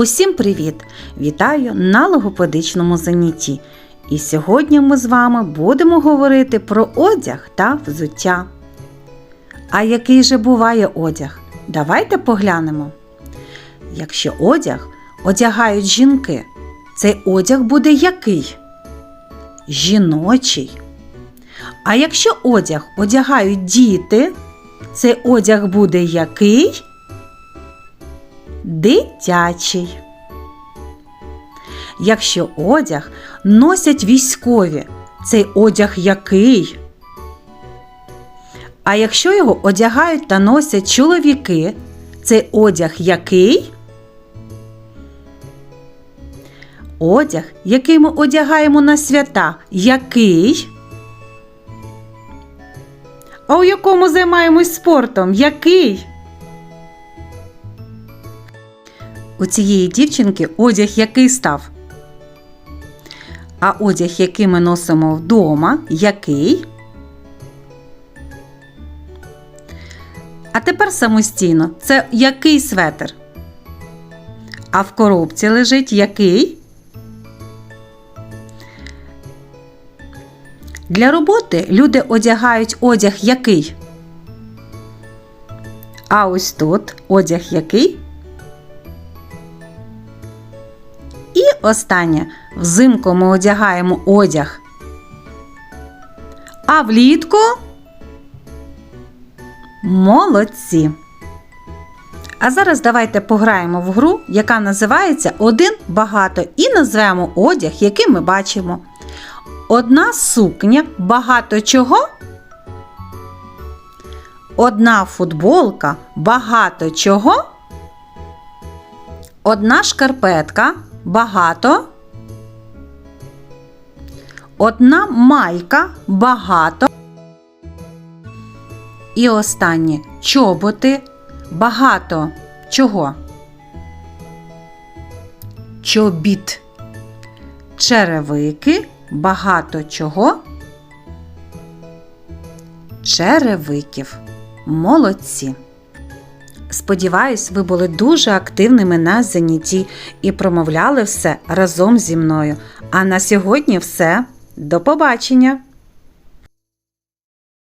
Усім привіт! Вітаю на логопедичному занятті. І сьогодні ми з вами будемо говорити про одяг та взуття. А який же буває одяг? Давайте поглянемо. Якщо одяг одягають жінки, цей одяг буде який? Жіночий. А якщо одяг одягають діти, цей одяг буде який? Дитячий. Якщо одяг носять військові, цей одяг який? А якщо його одягають та носять чоловіки, цей одяг який? Одяг, який ми одягаємо на свята, який? А у якому займаємось спортом? Який? У цієї дівчинки одяг який став? А одяг, який ми носимо вдома, який? А тепер самостійно. Це який светр? А в коробці лежить який? Для роботи люди одягають одяг який? А ось тут одяг який? Останнє взимку ми одягаємо одяг. А влітку молодці. А зараз давайте пограємо в гру, яка називається Один багато, і назвемо одяг, який ми бачимо. Одна сукня багато чого. Одна футболка багато чого. Одна шкарпетка багато. Одна майка багато. І останнє чоботи багато чого? Чобіт. Черевики багато чого? Черевиків. Молодці. Сподіваюсь, ви були дуже активними на занятті і промовляли все разом зі мною. А на сьогодні все. До побачення!